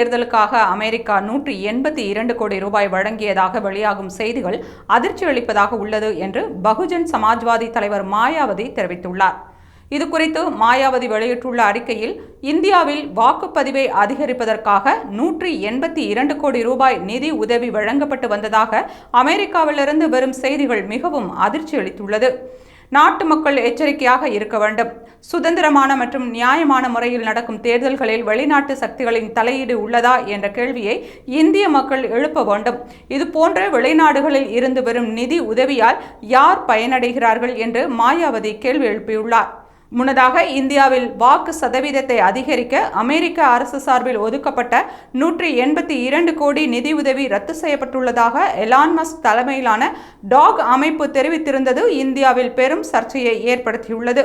தேர்தலுக்காக அமெரிக்கா நூற்றி எண்பத்தி இரண்டு கோடி ரூபாய் வழங்கியதாக வெளியாகும் செய்திகள் அதிர்ச்சி அளிப்பதாக உள்ளது என்று பகுஜன் சமாஜ்வாதி தலைவர் மாயாவதி தெரிவித்துள்ளார். இது குறித்து மாயாவதி வெளியிட்டுள்ள அறிக்கையில் இந்தியாவில் வாக்குப்பதிவை அதிகரிப்பதற்காக நூற்றி எண்பத்தி இரண்டு கோடி ரூபாய் நிதி உதவி வழங்கப்பட்டு வந்ததாக அமெரிக்காவிலிருந்து வரும் செய்திகள் மிகவும் அதிர்ச்சி அளித்துள்ளது. நாட்டு மக்கள் எச்சரிக்கையாக இருக்க வேண்டும். சுதந்திரமான மற்றும் நியாயமான முறையில் நடக்கும் தேர்தல்களில் வெளிநாட்டு சக்திகளின் தலையீடு உள்ளதா என்ற கேள்வியை இந்திய மக்கள் எழுப்ப வேண்டும். இது போன்ற வெளிநாடுகளில் இருந்து வரும் நிதி உதவியால் யார் பயனடைகிறார்கள் என்று மாயாவதி கேள்வி எழுப்பியுள்ளார். முன்னதாக இந்தியாவில் வாக்கு சதவீதத்தை அதிகரிக்க அமெரிக்க அரசு சார்பில் ஒதுக்கப்பட்ட நூற்றி எண்பத்தி இரண்டு கோடி நிதியுதவி ரத்து செய்யப்பட்டுள்ளதாக எலான்மஸ் தலைமையிலான டாக் அமைப்பு தெரிவித்திருந்தது. இந்தியாவில் பெரும் சர்ச்சையை ஏற்படுத்தியுள்ளது.